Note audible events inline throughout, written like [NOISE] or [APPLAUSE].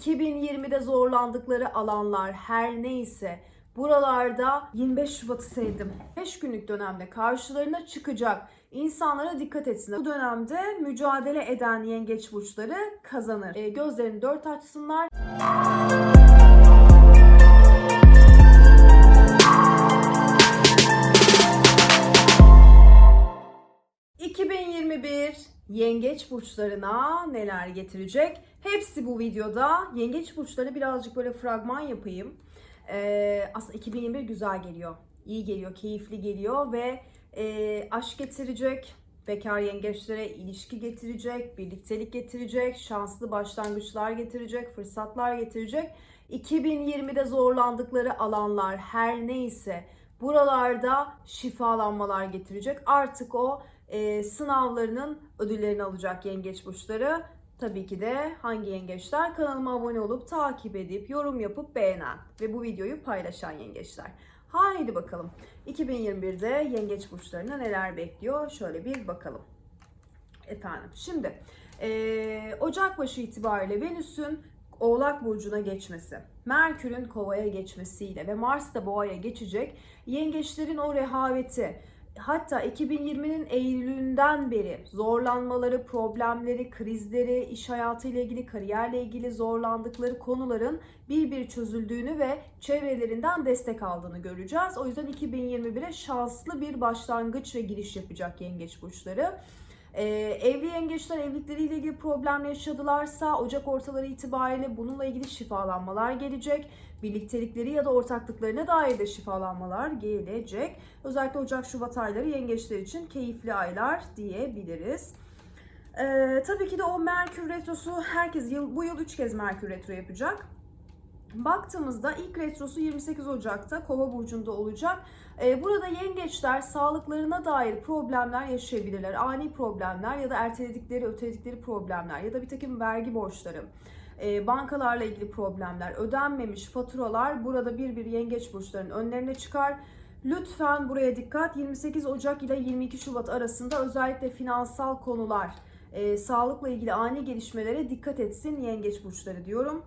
2020'de zorlandıkları alanlar her neyse buralarda 25 Şubat'ı sevdim. 5 günlük dönemde karşılarına çıkacak insanlara dikkat etsinler. Bu dönemde mücadele eden yengeç burçları kazanır. E, gözlerini dört açsınlar. Yengeç burçlarına neler getirecek? Hepsi bu videoda. Yengeç burçları birazcık böyle fragman yapayım. Ee, aslında 2021 güzel geliyor. İyi geliyor, keyifli geliyor ve e, aşk getirecek. Bekar yengeçlere ilişki getirecek, birliktelik getirecek, şanslı başlangıçlar getirecek, fırsatlar getirecek. 2020'de zorlandıkları alanlar her neyse buralarda şifalanmalar getirecek. Artık o e, sınavlarının ödüllerini alacak yengeç burçları. Tabii ki de hangi yengeçler kanalıma abone olup takip edip yorum yapıp beğenen ve bu videoyu paylaşan yengeçler. Haydi bakalım 2021'de yengeç burçlarına neler bekliyor şöyle bir bakalım. Efendim şimdi eee Ocak başı itibariyle Venüs'ün Oğlak Burcu'na geçmesi, Merkür'ün Kova'ya geçmesiyle ve Mars da Boğa'ya geçecek. Yengeçlerin o rehaveti, hatta 2020'nin Eylül'ünden beri zorlanmaları, problemleri, krizleri, iş hayatıyla ilgili, kariyerle ilgili zorlandıkları konuların bir bir çözüldüğünü ve çevrelerinden destek aldığını göreceğiz. O yüzden 2021'e şanslı bir başlangıç ve giriş yapacak yengeç burçları. Ee, evli yengeçler evlilikleriyle ilgili problem yaşadılarsa Ocak ortaları itibariyle bununla ilgili şifalanmalar gelecek. Birliktelikleri ya da ortaklıklarına dair de şifalanmalar gelecek. Özellikle Ocak-Şubat ayları yengeçler için keyifli aylar diyebiliriz. Ee, tabii ki de o Merkür Retrosu herkes yıl, bu yıl 3 kez Merkür Retro yapacak. Baktığımızda ilk retrosu 28 Ocak'ta Kova burcunda olacak. Ee, burada yengeçler sağlıklarına dair problemler yaşayabilirler. Ani problemler ya da erteledikleri, öteledikleri problemler ya da bir takım vergi borçları, e, bankalarla ilgili problemler, ödenmemiş faturalar burada bir bir yengeç burçlarının önlerine çıkar. Lütfen buraya dikkat. 28 Ocak ile 22 Şubat arasında özellikle finansal konular, e, sağlıkla ilgili ani gelişmelere dikkat etsin yengeç burçları diyorum.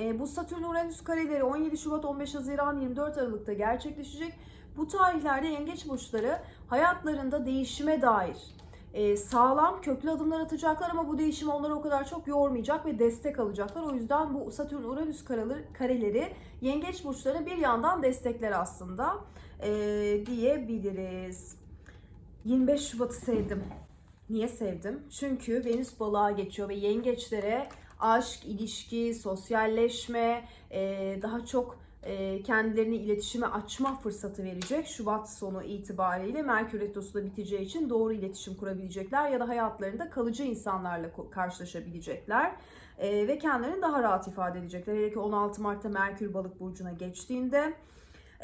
E, bu Satürn-Uranüs kareleri 17 Şubat, 15 Haziran, 24 Aralık'ta gerçekleşecek. Bu tarihlerde yengeç burçları hayatlarında değişime dair e, sağlam köklü adımlar atacaklar ama bu değişim onları o kadar çok yormayacak ve destek alacaklar. O yüzden bu Satürn-Uranüs kareleri, kareleri yengeç burçlarına bir yandan destekler aslında e, diyebiliriz. 25 Şubat'ı sevdim. Niye sevdim? Çünkü Venüs balığa geçiyor ve yengeçlere aşk, ilişki, sosyalleşme, e, daha çok e, kendilerini iletişime açma fırsatı verecek. Şubat sonu itibariyle Merkür Retrosu da biteceği için doğru iletişim kurabilecekler ya da hayatlarında kalıcı insanlarla karşılaşabilecekler. E, ve kendilerini daha rahat ifade edecekler. Hele ki 16 Mart'ta Merkür Balık Burcu'na geçtiğinde.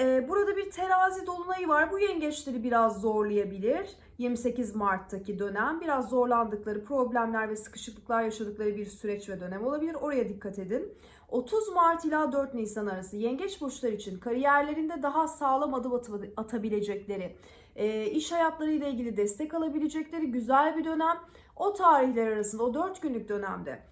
Ee, burada bir terazi dolunayı var. Bu yengeçleri biraz zorlayabilir. 28 Mart'taki dönem biraz zorlandıkları problemler ve sıkışıklıklar yaşadıkları bir süreç ve dönem olabilir. Oraya dikkat edin. 30 Mart ila 4 Nisan arası yengeç burçlar için kariyerlerinde daha sağlam adım atabilecekleri, e, iş hayatlarıyla ilgili destek alabilecekleri güzel bir dönem. O tarihler arasında o 4 günlük dönemde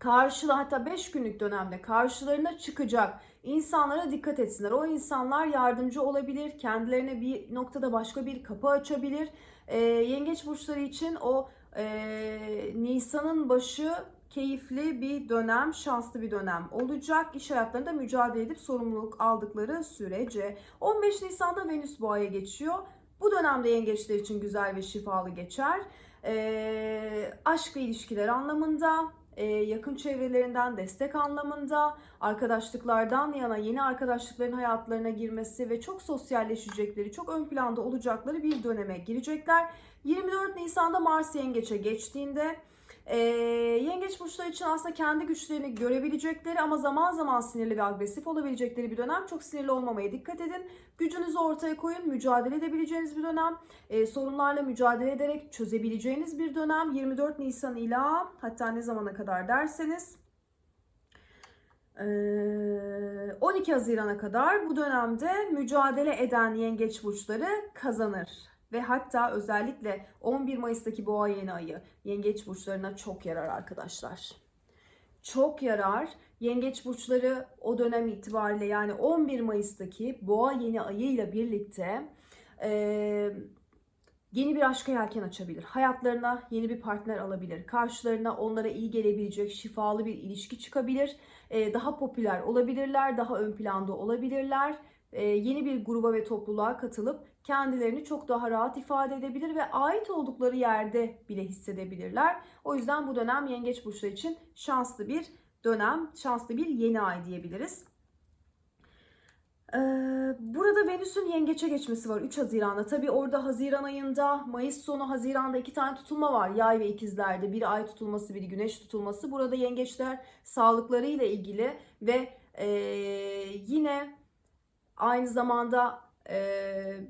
karşıla hatta 5 günlük dönemde karşılarına çıkacak insanlara dikkat etsinler. O insanlar yardımcı olabilir, kendilerine bir noktada başka bir kapı açabilir. Ee, yengeç burçları için o e, Nisan'ın başı keyifli bir dönem, şanslı bir dönem olacak. İş hayatlarında mücadele edip sorumluluk aldıkları sürece. 15 Nisan'da Venüs Boğa'ya geçiyor. Bu dönemde yengeçler için güzel ve şifalı geçer. Ee, aşk ve ilişkiler anlamında, e, yakın çevrelerinden destek anlamında, arkadaşlıklardan yana yeni arkadaşlıkların hayatlarına girmesi ve çok sosyalleşecekleri, çok ön planda olacakları bir döneme girecekler. 24 Nisan'da Mars Yengeç'e geçtiğinde e, Yengeç burçları için aslında kendi güçlerini görebilecekleri ama zaman zaman sinirli ve agresif olabilecekleri bir dönem. Çok sinirli olmamaya dikkat edin. Gücünüzü ortaya koyun, mücadele edebileceğiniz bir dönem. E, sorunlarla mücadele ederek çözebileceğiniz bir dönem. 24 Nisan ila hatta ne zamana kadar derseniz e, 12 Haziran'a kadar bu dönemde mücadele eden yengeç burçları kazanır. Ve hatta özellikle 11 Mayıs'taki boğa yeni ayı yengeç burçlarına çok yarar arkadaşlar. çok yarar. Yengeç burçları o dönem itibariyle yani 11 Mayıs'taki boğa yeni ayıyla birlikte e, yeni bir aşka yelken açabilir. Hayatlarına yeni bir partner alabilir. Karşılarına onlara iyi gelebilecek şifalı bir ilişki çıkabilir. E, daha popüler olabilirler, daha ön planda olabilirler. E, yeni bir gruba ve topluluğa katılıp kendilerini çok daha rahat ifade edebilir ve ait oldukları yerde bile hissedebilirler. O yüzden bu dönem yengeç burçları için şanslı bir dönem, şanslı bir yeni ay diyebiliriz. Ee, Burada Venüs'ün yengeçe geçmesi var 3 Haziran'da. Tabi orada Haziran ayında, Mayıs sonu Haziran'da iki tane tutulma var. Yay ve ikizlerde. Biri ay tutulması, biri güneş tutulması. Burada yengeçler sağlıklarıyla ilgili ve e, yine aynı zamanda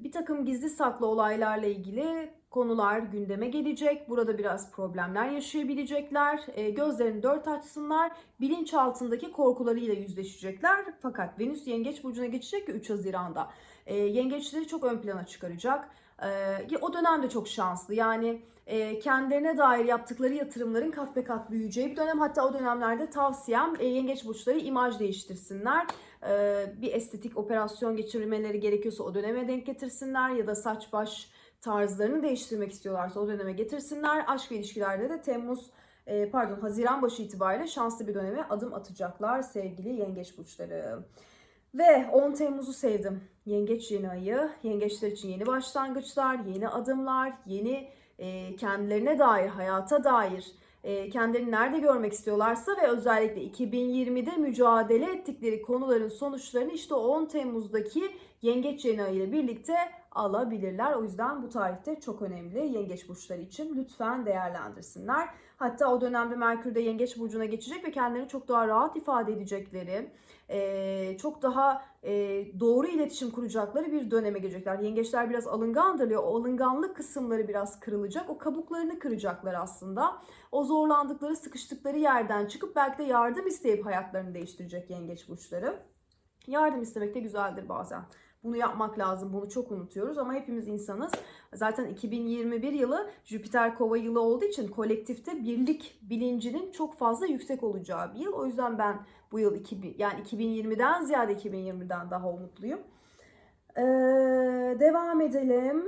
bir takım gizli saklı olaylarla ilgili konular gündeme gelecek. Burada biraz problemler yaşayabilecekler. E, gözlerini dört açsınlar. Bilinç altındaki korkularıyla yüzleşecekler. Fakat Venüs Yengeç Burcu'na geçecek ya 3 Haziran'da. E, yengeçleri çok ön plana çıkaracak. E, o dönemde çok şanslı. Yani e, kendilerine dair yaptıkları yatırımların kat be kat büyüyeceği bir dönem. Hatta o dönemlerde tavsiyem e, yengeç burçları imaj değiştirsinler. E, bir estetik operasyon geçirmeleri gerekiyorsa o döneme denk getirsinler ya da saç baş tarzlarını değiştirmek istiyorlarsa o döneme getirsinler. Aşk ve ilişkilerde de Temmuz e, pardon Haziran başı itibariyle şanslı bir döneme adım atacaklar sevgili yengeç burçları. Ve 10 Temmuz'u sevdim. Yengeç yeni ayı. Yengeçler için yeni başlangıçlar, yeni adımlar, yeni e, kendilerine dair, hayata dair kendilerini nerede görmek istiyorlarsa ve özellikle 2020'de mücadele ettikleri konuların sonuçlarını işte 10 Temmuz'daki Yengeç yeni ile birlikte alabilirler. O yüzden bu tarihte çok önemli yengeç burçları için. Lütfen değerlendirsinler. Hatta o dönemde Merkür de yengeç burcuna geçecek ve kendilerini çok daha rahat ifade edecekleri, çok daha doğru iletişim kuracakları bir döneme girecekler. Yengeçler biraz alıngandır ya o alınganlık kısımları biraz kırılacak. O kabuklarını kıracaklar aslında. O zorlandıkları, sıkıştıkları yerden çıkıp belki de yardım isteyip hayatlarını değiştirecek yengeç burçları. Yardım istemek de güzeldir bazen. Bunu yapmak lazım. Bunu çok unutuyoruz ama hepimiz insanız. Zaten 2021 yılı Jüpiter Kova yılı olduğu için kolektifte birlik bilincinin çok fazla yüksek olacağı bir yıl. O yüzden ben bu yıl 2000, yani 2020'den ziyade 2020'den daha umutluyum. Ee, devam edelim.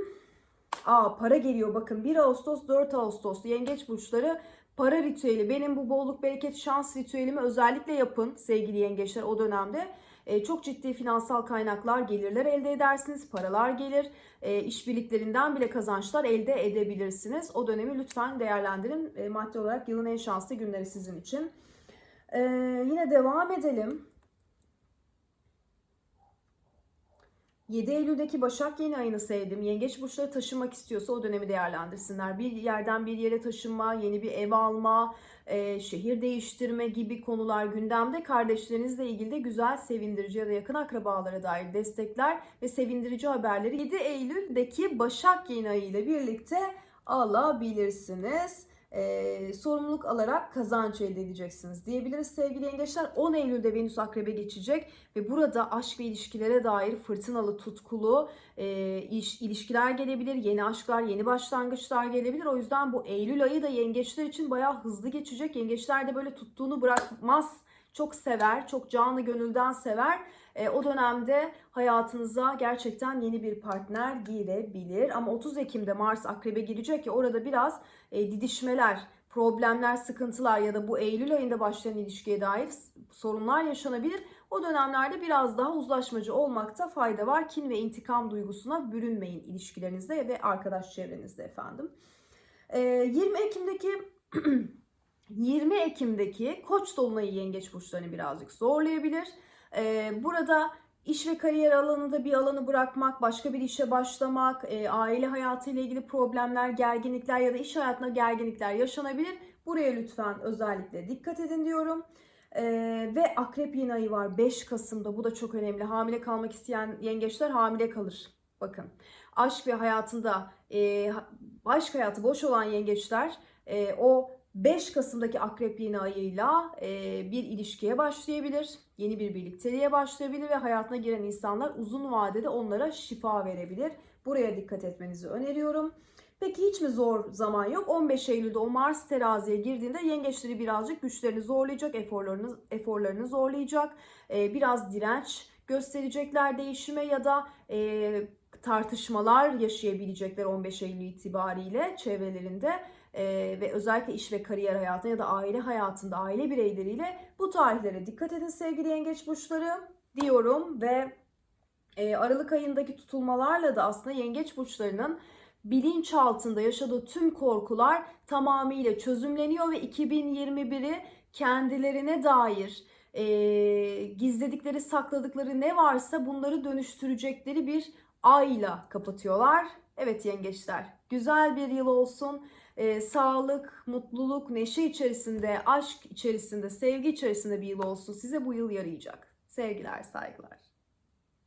Aa para geliyor bakın 1 Ağustos 4 Ağustos yengeç burçları para ritüeli benim bu bolluk bereket şans ritüelimi özellikle yapın sevgili yengeçler o dönemde. E, çok ciddi finansal kaynaklar, gelirler elde edersiniz, paralar gelir, e, işbirliklerinden bile kazançlar elde edebilirsiniz. O dönemi lütfen değerlendirin. E, maddi olarak yılın en şanslı günleri sizin için. E, yine devam edelim. 7 Eylül'deki Başak yeni ayını sevdim. Yengeç burçları taşınmak istiyorsa o dönemi değerlendirsinler. Bir yerden bir yere taşınma, yeni bir ev alma, e, şehir değiştirme gibi konular gündemde. Kardeşlerinizle ilgili de güzel, sevindirici ya da yakın akrabalara dair destekler ve sevindirici haberleri 7 Eylül'deki Başak yeni ayı ile birlikte alabilirsiniz e, sorumluluk alarak kazanç elde edeceksiniz diyebiliriz sevgili yengeçler. 10 Eylül'de Venüs Akrep'e geçecek ve burada aşk ve ilişkilere dair fırtınalı, tutkulu e, iş, ilişkiler gelebilir, yeni aşklar, yeni başlangıçlar gelebilir. O yüzden bu Eylül ayı da yengeçler için bayağı hızlı geçecek. Yengeçler de böyle tuttuğunu bırakmaz çok sever, çok canlı gönülden sever. E, o dönemde hayatınıza gerçekten yeni bir partner girebilir. Ama 30 Ekim'de Mars Akrep'e girecek ya orada biraz e, didişmeler, problemler, sıkıntılar ya da bu Eylül ayında başlayan ilişkiye dair sorunlar yaşanabilir. O dönemlerde biraz daha uzlaşmacı olmakta fayda var. Kin ve intikam duygusuna bürünmeyin ilişkilerinizde ve arkadaş çevrenizde efendim. E, 20 Ekim'deki [CLEARS THROAT] 20 Ekim'deki Koç dolunayı yengeç burçlarını birazcık zorlayabilir. Ee, burada iş ve kariyer alanında bir alanı bırakmak, başka bir işe başlamak, e, aile hayatıyla ilgili problemler, gerginlikler ya da iş hayatında gerginlikler yaşanabilir. Buraya lütfen özellikle dikkat edin diyorum. Ee, ve akrep yeni ayı var 5 Kasım'da bu da çok önemli. Hamile kalmak isteyen yengeçler hamile kalır. Bakın aşk ve hayatında e, aşk hayatı boş olan yengeçler e, o 5 Kasım'daki akrep yeni ayıyla e, bir ilişkiye başlayabilir. Yeni bir birlikteliğe başlayabilir ve hayatına giren insanlar uzun vadede onlara şifa verebilir. Buraya dikkat etmenizi öneriyorum. Peki hiç mi zor zaman yok? 15 Eylül'de o Mars teraziye girdiğinde yengeçleri birazcık güçlerini zorlayacak, eforlarını, eforlarını zorlayacak. Ee, biraz direnç gösterecekler değişime ya da e, tartışmalar yaşayabilecekler 15 Eylül itibariyle çevrelerinde. Ee, ve özellikle iş ve kariyer hayatında ya da aile hayatında aile bireyleriyle bu tarihlere dikkat edin sevgili yengeç burçları diyorum ve e, Aralık ayındaki tutulmalarla da aslında yengeç burçlarının bilinçaltında yaşadığı tüm korkular tamamıyla çözümleniyor ve 2021'i kendilerine dair e, gizledikleri, sakladıkları ne varsa bunları dönüştürecekleri bir ayla kapatıyorlar. Evet yengeçler, güzel bir yıl olsun. E, sağlık, mutluluk, neşe içerisinde, aşk içerisinde, sevgi içerisinde bir yıl olsun. Size bu yıl yarayacak. Sevgiler, saygılar.